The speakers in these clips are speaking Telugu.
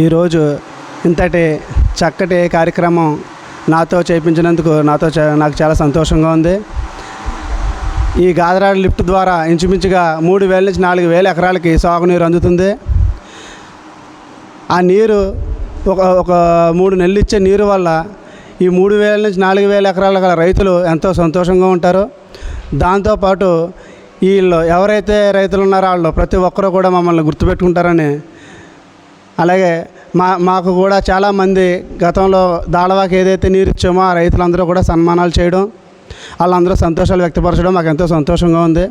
ఈరోజు ఇంతటి చక్కటి కార్యక్రమం నాతో చేయించినందుకు నాతో నాకు చాలా సంతోషంగా ఉంది. ఈ గాదరాడ లిఫ్ట్ ద్వారా ఇంచుమించుగా మూడు వేల నుంచి నాలుగు వేల ఎకరాలకి సాగునీరు అందుతుంది. ఆ నీరు ఒక ఒక మూడు నెలలు ఇచ్చే నీరు వల్ల ఈ మూడు వేల నుంచి నాలుగు వేల ఎకరాల గల రైతులు ఎంతో సంతోషంగా ఉంటారు. దాంతోపాటు వీళ్ళు ఎవరైతే రైతులు ఉన్నారో వాళ్ళు ప్రతి ఒక్కరూ కూడా మమ్మల్ని గుర్తుపెట్టుకుంటారని అలాగే మా మాకు కూడా చాలామంది గతంలో దాళవాకి ఏదైతే నీరు ఇచ్చామో ఆ రైతులందరూ కూడా సన్మానాలు చేయడం వాళ్ళందరూ సంతోషాలు వ్యక్తపరచడం మాకు ఎంతో సంతోషంగా ఉంది.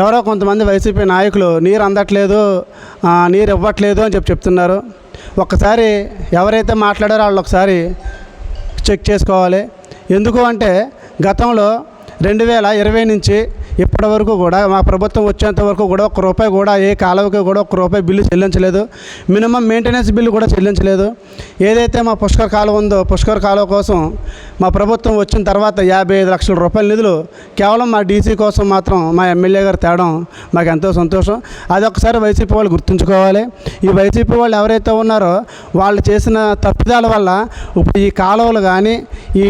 ఎవరో కొంతమంది వైసీపీ నాయకులు నీరు అందట్లేదు నీరు ఇవ్వట్లేదు అని చెప్పి చెప్తున్నారు. ఒక్కసారి ఎవరైతే మాట్లాడారో వాళ్ళు ఒకసారి చెక్ చేసుకోవాలి. ఎందుకు అంటే గతంలో రెండు వేల ఇరవై నుంచి ఇప్పటివరకు కూడా మా ప్రభుత్వం వచ్చేంత వరకు కూడా ఒక్క రూపాయి కూడా ఏ కాలువకి కూడా ఒక్క రూపాయి బిల్లు చెల్లించలేదు. మినిమం మెయింటెనెన్స్ బిల్లు కూడా చెల్లించలేదు. ఏదైతే మా పుష్కర్ కాలువ ఉందో పుష్కర్ కాలువ కోసం మా ప్రభుత్వం వచ్చిన తర్వాత యాభై ఐదు లక్షల రూపాయల నిధులు కేవలం మా డీసీ కోసం మాత్రం మా ఎమ్మెల్యే గారు తేడం మాకు ఎంతో సంతోషం. అదొకసారి వైసీపీ వాళ్ళు గుర్తుంచుకోవాలి. ఈ వైసీపీ వాళ్ళు ఎవరైతే ఉన్నారో వాళ్ళు చేసిన తప్పిదాల వల్ల ఇప్పుడు ఈ కాలువలు కానీ ఈ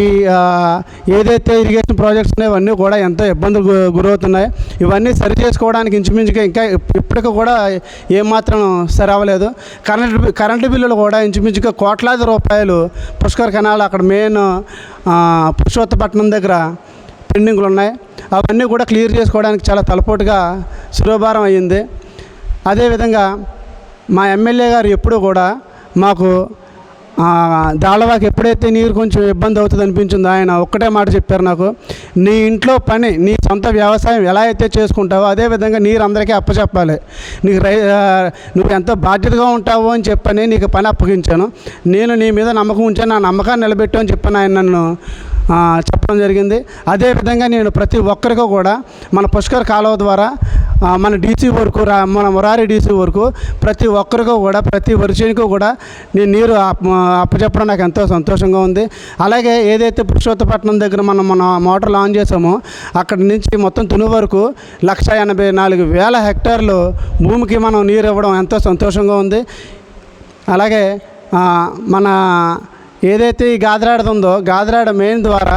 ఏదైతే ఇరిగేషన్ ప్రాజెక్ట్స్ ఉన్నాయో అవన్నీ కూడా ఎంతో ఇబ్బందులు గురవుతున్నాయి. ఇవన్నీ సరి చేసుకోవడానికి ఇంచుమించుగా ఇంకా ఇప్పటికీ ఇప్పటికి కూడా ఏమాత్రం సరి అవ్వలేదు. కరెంటు కరెంటు బిల్లులు కూడా ఇంచుమించుగా కోట్లాది రూపాయలు పుష్కర్ కెనాల్ అక్కడ మెయిన్ పురుషోత్తపట్నం దగ్గర పెండింగ్లు ఉన్నాయి. అవన్నీ కూడా క్లియర్ చేసుకోవడానికి చాలా తలపోటుగా శిరోభారం అయ్యింది. అదేవిధంగా మా ఎమ్మెల్యే గారు ఎప్పుడూ కూడా మాకు ఆ, దాళవాకి ఎప్పుడైతే నీరు కొంచెం ఇబ్బంది అవుతుంది అనిపించిందో ఆయన ఒక్కటే మాట చెప్పారు నాకు నీ ఇంట్లో పని నీ సొంత వ్యవసాయం ఎలా అయితే చేసుకుంటావో అదే విధంగా నీరు అందరికీ అప్పచెప్పాలి. నీకు రై నువ్వు ఎంతో బాధ్యతగా ఉంటావు అని చెప్పని నీకు పని అప్పగించాను. నేను నీ మీద నమ్మకం ఉంచాను నా నమ్మకాన్ని నిలబెట్టు చెప్పాను ఆయన నన్ను చెప్పడం జరిగింది. అదేవిధంగా నేను ప్రతి ఒక్కరికి కూడా మన పుష్కర్ కాలువ ద్వారా మన డీసీ వరకు మన మురారి డీసీ వరకు ప్రతి ఒక్కరికి కూడా ప్రతి వరిచేనికి కూడా నేను నీరు అప్పచెప్పడం నాకు ఎంతో సంతోషంగా ఉంది. అలాగే ఏదైతే పురుషోత్తపట్నం దగ్గర మనం మన మోటార్లు ఆన్ చేసామో అక్కడి నుంచి మొత్తం తుని వరకు లక్ష ఎనభై నాలుగు వేల హెక్టార్లు భూమికి మనం నీరు ఇవ్వడం ఎంతో సంతోషంగా ఉంది. అలాగే మన ఏదైతే ఈ గాదరాడ ఉందో గాదరాడ మెయిన్ ద్వారా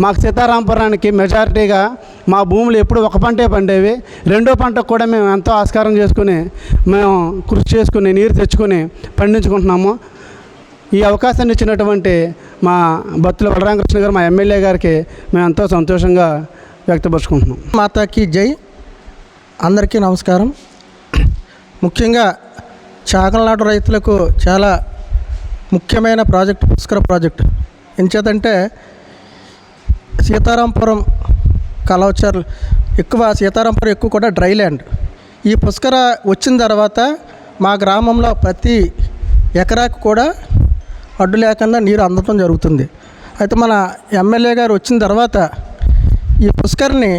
మాకు సీతారామపురానికి మెజారిటీగా మా భూములు ఎప్పుడు ఒక పంటే పండేవి. రెండో పంటకు కూడా మేము ఎంతో ఆస్కారం చేసుకుని మేము కృషి చేసుకుని నీరు తెచ్చుకొని పండించుకుంటున్నాము. ఈ అవకాశాన్ని ఇచ్చినటువంటి మా బత్తుల బలరామకృష్ణ గారు మా ఎమ్మెల్యే గారికి మేము ఎంతో సంతోషంగా వ్యక్తపరుచుకుంటున్నాం. మాతాకి జై. అందరికీ నమస్కారం. ముఖ్యంగా చాకలనాటు రైతులకు చాలా ముఖ్యమైన ప్రాజెక్ట్ పుష్కర ప్రాజెక్ట్. ఎంచేతంటే సీతారాంపురం కలవచర్ ఎక్కువ సీతారాంపురం ఎక్కువ కూడా డ్రై ల్యాండ్. ఈ పుష్కర వచ్చిన తర్వాత మా గ్రామంలో ప్రతి ఎకరాకు కూడా అడ్డు లేకుండా నీరు అందటం జరుగుతుంది. అయితే మన ఎమ్మెల్యే గారు వచ్చిన తర్వాత ఈ పుష్కర్ని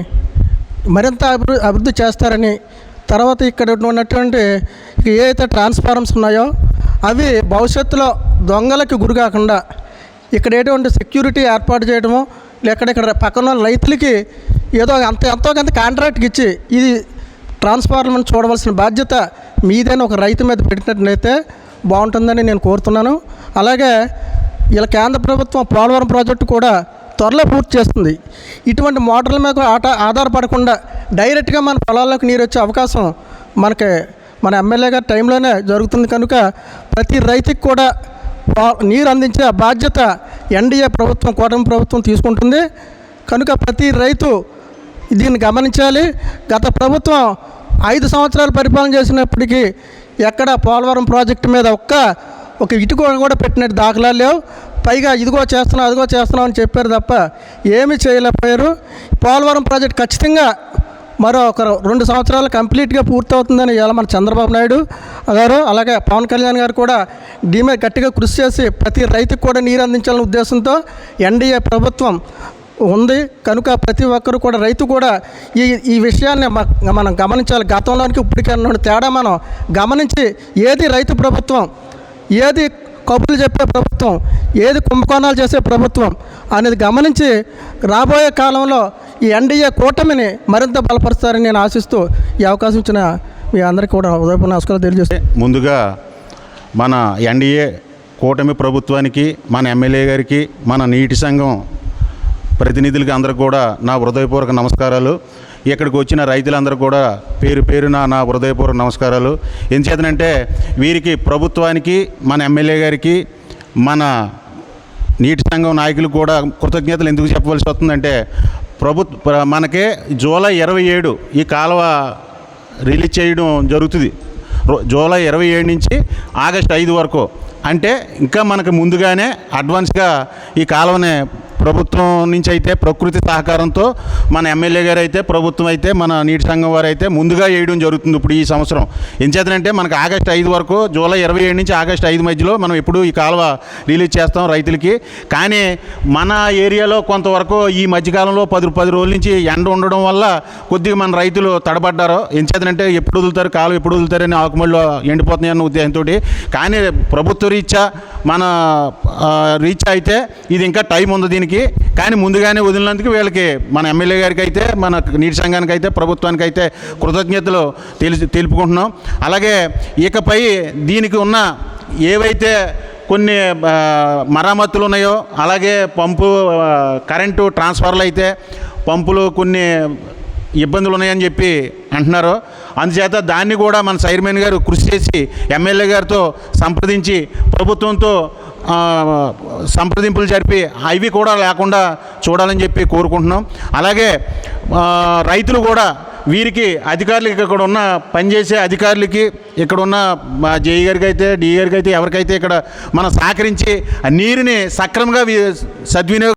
మరింత అభివృద్ధి అభివృద్ధి చేస్తారని తర్వాత ఇక్కడ ఉన్నటువంటి ఏదైతే ఏ ట్రాన్స్ఫార్మర్స్ ఉన్నాయో అవి భవిష్యత్తులో దొంగలకి గురి కాకుండా ఇక్కడ ఎటువంటి సెక్యూరిటీ ఏర్పాటు చేయడము ఇక్కడ ఇక్కడ పక్కన రైతులకి ఏదో అంత ఎంతో కొంత కాంట్రాక్ట్కి ఇచ్చి ఇది ట్రాన్స్ఫార్మర్ని చూడవలసిన బాధ్యత మీదైనా ఒక రైతు మీద పెట్టినట్లయితే బాగుంటుందని నేను కోరుతున్నాను. అలాగే ఇలా కేంద్ర ప్రభుత్వం పోలవరం ప్రాజెక్టు కూడా త్వరలో పూర్తి చేస్తుంది. ఇటువంటి మోటార్ల మీద ఆట ఆధారపడకుండా డైరెక్ట్గా మన పొలాల్లోకి నీరు వచ్చే అవకాశం మనకి మన ఎమ్మెల్యే గారి టైంలోనే జరుగుతుంది. కనుక ప్రతి రైతుకి కూడా నీరు అందించే బాధ్యత ఎన్డీఏ ప్రభుత్వం కూటమి ప్రభుత్వం తీసుకుంటుంది. కనుక ప్రతి రైతు దీన్ని గమనించాలి. గత ప్రభుత్వం ఐదు సంవత్సరాలు పరిపాలన చేసినప్పటికీ ఎక్కడ పోలవరం ప్రాజెక్టు మీద ఒక్క ఒక ఇటుక కూడా పెట్టినట్టు దాఖలాలు లేవు. పైగా ఇదిగో చేస్తున్నాం అదిగో చేస్తున్నాం అని చెప్పారు తప్ప ఏమీ చేయలేకపోయారు. పోలవరం ప్రాజెక్ట్ ఖచ్చితంగా మరో ఒక రెండు సంవత్సరాలు కంప్లీట్గా పూర్తవుతుందని ఇవాళ మన చంద్రబాబు నాయుడు గారు అలాగే పవన్ కళ్యాణ్ గారు కూడా దీని గట్టిగా కృషి చేసి ప్రతి రైతుకు కూడా నీరు అందించాలనే ఉద్దేశంతో ఎన్డీఏ ప్రభుత్వం ఉంది. కనుక ప్రతి ఒక్కరు కూడా రైతు కూడా ఈ ఈ విషయాన్ని మనం గమనించాలి. గతంలోనికి ఇప్పటికన్నా తేడా మనం గమనించి ఏది రైతు ప్రభుత్వం ఏది కబుర్లు చెప్పే ప్రభుత్వం ఏది కుంభకోణాలు చేసే ప్రభుత్వం అనేది గమనించి రాబోయే కాలంలో ఈ ఎన్డీఏ కూటమిని మరింత బలపరుస్తారని నేను ఆశిస్తూ ఈ అవకాశం ఇచ్చిన మీ అందరికీ కూడా ఉదయపు నమస్కారాలు తెలియజేస్తే ముందుగా మన ఎన్డీఏ కూటమి ప్రభుత్వానికి మన ఎమ్మెల్యే గారికి మన నీటి సంఘం ప్రతినిధులకి అందరికి కూడా నా హృదయపూర్వక నమస్కారాలు. ఇక్కడికి వచ్చిన రైతులందరూ కూడా పేరు పేరున నా హృదయపూర్వక నమస్కారాలు. ఎందుచేతనంటే వీరికి ప్రభుత్వానికి మన ఎమ్మెల్యే గారికి మన నీటి సంఘం నాయకులు కూడా కృతజ్ఞతలు ఎందుకు చెప్పవలసి వస్తుందంటే ప్రభుత్వ మనకే జూలై ఇరవై ఏడు ఈ కాలువ రిలీజ్ చేయడం జరుగుతుంది. జూలై ఇరవై ఏడు నుంచి ఆగస్ట్ ఐదు వరకు. అంటే ఇంకా మనకు ముందుగానే అడ్వాన్స్గా ఈ కాలువని ప్రభుత్వం నుంచి అయితే ప్రకృతి సహకారంతో మన ఎమ్మెల్యే గారు అయితే ప్రభుత్వం అయితే మన నీటి సంఘం వారు అయితే ముందుగా వేయడం జరుగుతుంది ఇప్పుడు ఈ సంవత్సరం. ఎంచేతనంటే మనకు ఆగస్ట్ ఐదు వరకు జూలై ఇరవై ఏడు నుంచి ఆగస్ట్ ఐదు మధ్యలో మనం ఎప్పుడు ఈ కాలువ రిలీజ్ చేస్తాం రైతులకి. కానీ మన ఏరియాలో కొంతవరకు ఈ మధ్యకాలంలో పది పది రోజుల నుంచి ఎండ ఉండడం వల్ల కొద్దిగా మన రైతులు తడబడ్డారు. ఎంచేతనంటే ఎప్పుడు వదులుతారు కాలువ ఎప్పుడు వదులుతారని ఆకుమల్లో ఎండిపోతున్నాయన్న ఉద్దేశంతో కానీ ప్రభుత్వ రీత్యా మన రీచ్ రీత్యా అయితే ఇది ఇంకా టైం ఉంది దీనికి. కానీ ముందుగానే వదిలినందుకు వీళ్ళకి మన ఎమ్మెల్యే గారికి అయితే మన నీటి సంఘానికి అయితే ప్రభుత్వానికి అయితే కృతజ్ఞతలు తెలిసి తెలుపుకుంటున్నాం. అలాగే ఇకపై దీనికి ఉన్న ఏవైతే కొన్ని మరామతులు మరమ్మతులు ఉన్నాయో అలాగే పంపు కరెంటు ట్రాన్స్ఫర్లు అయితే పంపులు కొన్ని ఇబ్బందులు ఉన్నాయని చెప్పి అంటున్నారు. అందుచేత దాన్ని కూడా మన చైర్మన్ గారు కృషి చేసి ఎమ్మెల్యే గారితో సంప్రదించి ప్రభుత్వంతో సంప్రదింపులు జరిపి అవి కూడా లేకుండా చూడాలని చెప్పి కోరుకుంటున్నాం. అలాగే రైతులు కూడా వీరికి అధికారులకి ఇక్కడ ఉన్న పనిచేసే అధికారులకి ఇక్కడ ఉన్న మా జేఈ గారికి అయితే డిఈ గారికి అయితే ఎవరికైతే ఇక్కడ మనం సహకరించి నీరుని సక్రమంగా సద్వినియోగం